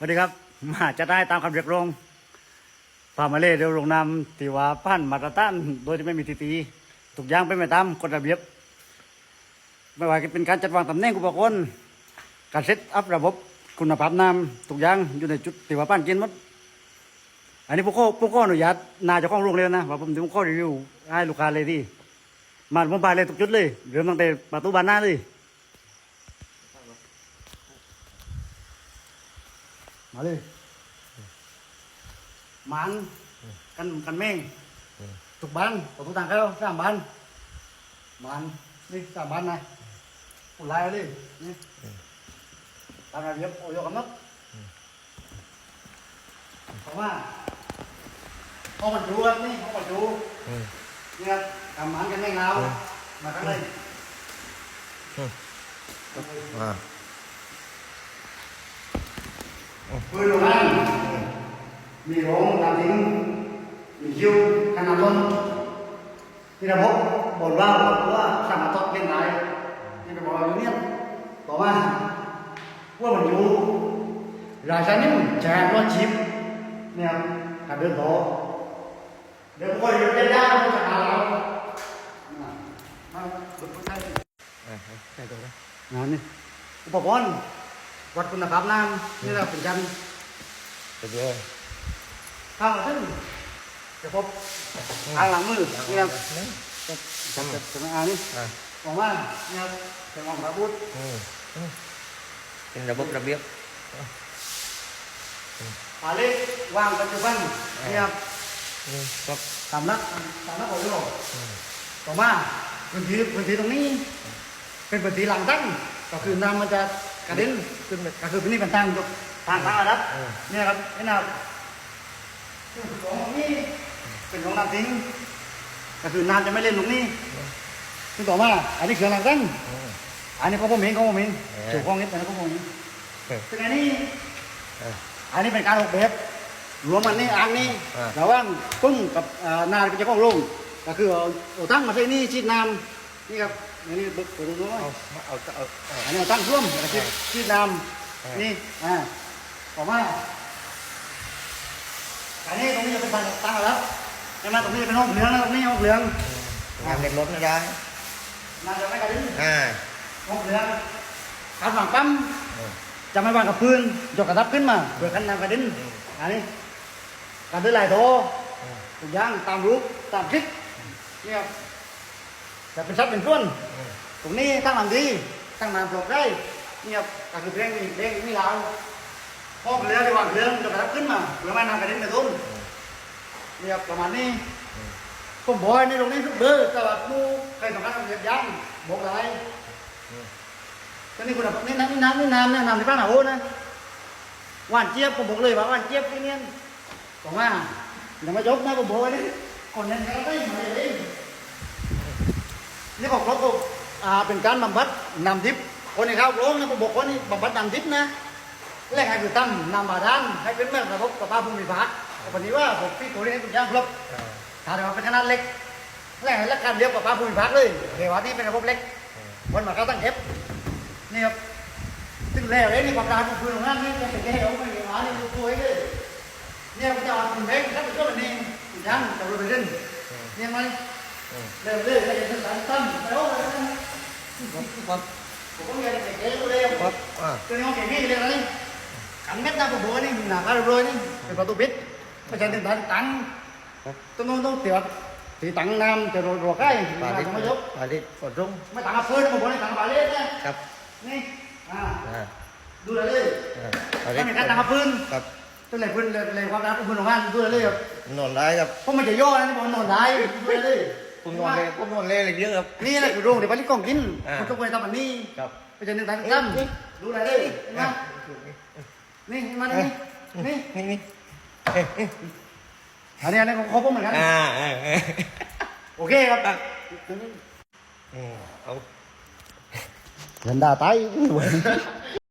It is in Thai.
สวัสดีครับ มาจะได้ตามคำเรียกร้องพามาเล่เดี๋ยวลงนามตีว่าพันมาตรฐานโดยที่ไม่มีทีตีทุกย่างเป็นไปตามกฎระเบียบ ไม่ว่าจะเป็นการจัดวางตำแหน่งอุปกรณ์การเซตอัพระบบคุณภาพน้ำทุกย่างอยู่ในจุดตีว่าพันกณฑ์หมดอันนี้พวกข้อพวกข้ออนุญาตนาจะข้องโรงเรียนนะว่าผมถึงข้อรีวิวให้ลูกค้าเลยที่มาผมไปเลยทุกจุดเลยเริ่มตั้งแต่ประตูบานหน้าเลย มาเลยมันกันกันแม่งทุกบ้านประตูต่างเข้าสามบ้านมันนี่สามบ้านนะผู้ไล่เลยนี่ตามระเบียบโอ้ยกำนัดเพราะว่าเขาบรรจุครับนี่เขาบรรจุอืมเนี่ยทำมันกันแม่งเรามาทั้งเลยอ่า ปืนโรงงานมีโรงน้ำทิ้งมีคิวขนาดต้นที่ระบบบอกว่าบอกว่าสามารถทดเล่นได้ที่ระบบอยู่เนี่ยต่อมาว่ามันอยู่รายชนิดแชร์รถชิปเนี่ยการเดินต่อเดี๋ยวคนอยู่ได้ยากจะหาเรามามาดูใช่ตรงนั้นงานนี่อุปกรณ์ วัดคุณภาพน้ำนี่เราเป็นการเดี๋ยวข้างซึ่งจะพบทางหลังมือนี่ครับนี่จะจะจะจะมาอ่านนี่อ่าบอกว่านี่ครับเป็นของพระพุทธอืมอืมเป็นระบบระเบียบผาเล็กวางปัจจุบันนี่ครับอืมครับสามนักสามนักของโลกต่อมาพื้นที่พื้นที่ตรงนี้ เป็นพื้นที่หลังตั้งก็คือน้ำมันจะ กระเด็นขึ้นไปก็คือพื้นที่เป็นทางทางทางระดับอืมเนี่ยครับนี่นะครับซึ่งของตรงนี้เป็นของน้ำทิ้งก็คือน้ำจะไม่เล่นตรงนี้ซึ่งต่อมาอันนี้คือหลังตั้งอืมอันนี้ก็ผมเองก็ผมเองเออถูกข้องนิดแต่ก็ผมเองเออซึ่งอันนี้เอออันนี้เป็นการออกแบบรวมมันนี่อันนี้อ่าระหว่างปึ้งกับอ่านาเป็นเจ้าของโรงก็คือเอาเอาตั้งมาใส่นี่ชีดน้ำนี่ครับอั นนี้บึกตัวนู้นเอาเอาเอาเอาอันนี้เอาตั้งร่วมแล้วก็ชีดชีดน้อ่าำนี่อ่าต่อมาอันนี้ตรงนี้จะเป็นทางตั้งแล้วใช่ไหมตรงนี้จะเป็นห้องเหลืองนะตรงนี้ห้องเหลืองงานเล็กรถนะยายน่าจะไม่กระดิ่งอ่าห้องเหลืองการฝังปั๊มอืมจะไม่วางกับพื้นยกกระดับขึ้นมาเพื่อกันน้ำกระเด็นอันนี้การเดินไหลโถอืมทุกอย่างตามรูปตามคลิปนี่ครับ จะเป็นชัดเป็นส่วนตรงนี้ตั้งหลังดีตั้งนานปลอกได้เนี่ครับก็คือเพลงมีเพลงมีลาวพอเรือที่วางเรือมันจะกระดับขึ้นมาเพื่อไม่นำกระเด็นไปทุ่นนี่ครับประมาณนี้ผมบอกให้ในตรงนี้ทุกเบอร์ต่ว่าผู้ใครต้องการทำเรียบย่างบอกอะไรอืมก็นี่คุณภาพนี่น้ำนี่น้ำนี่น้ำเนี่ยน้ำที่บ้านหาโอ้นะหวานเจี๊ยบผมบอกเลยว่าหวานเจี๊ยบที่เนี่ยบอกว่าอย่ามายกนะผมบอกไว้นี่คนนั้นเขาได้มาเลย นี่บอกรถก็อ่าเป็นการบำบัดนำทิพย์คนในข้าวโรงนะผมบอกว่านี่บำบัดนำทิพย์นะแรกให้คือตั้งนำบาดาลให้เป็นแม่ระบบประปาภูมิภาควันนี้ว่าผมพี่ตัวนี้ให้คุณย่างครบอ่าถ้าเราเป็นขนาดเล็กแรกให้รักการเดียวกับประปาภูมิภาคเลยเดี๋ยวว่าที่เป็นระบบเล็กวันมาก็ตั้งเก็บนี่ครับซึ่งแล้วเลยนี่ความดันของพื้นของนั่นนี่จะเป็นแค่เอาไม่มีหมานี่ดูตัวเลยเนี่ยมันจะเอาเป็นแบงค์ครับเป็นตัวแบบนี้ยังจะรู้ไปเล่นเนี่ยไหม เริ่มเลยให้เป็นสันตั้มไปโอ้ยครับผมก็ยังเก๋ๆเลยครับอ่าตัวนี้เขาเก๋ๆเลยนี่ขันเม็ดนะผมบอกว่านี่หนาคาร์โรยนี่เป็นประตูปิดไม่ใช่ถึงตังตังต้องต้องต้องเสียบตีตังน้ำจะรอรอใกล้ปลามาดิบทำไมยกปลาดิบกดรงไม่ตังกับเพื่อนผมบอกให้ตังบาเล่นะครับนี่อ่าดูเลยเลยอ่าปลาดิถ้ามีการตังกับพื้นครับตั้งแต่พื้นเลยความรักของพื้นของงานดูเลยเลยครับนอนได้ครับเพราะมันจะย่อนะนี่มันนอนได้ดูเลเลย ผมนอนเลยผมนอนเลยเลยเยอะครับ นี่แหละคือโรงเดี๋ยวไปที่กล่องกินอ่าคุณต้องไปทำอันนี้ครับไปเจอหนึ่งตันตั้มดูเลยเลยเห็นไหมอ่านี่มานี่นี่นี่นี่เอ๊ะเอ๊ะอันนี้อันนี้ของเขาพวกเหมือนกันอ่าอ่าอ่าโอเคครับอืมเอา เห็นดาตาย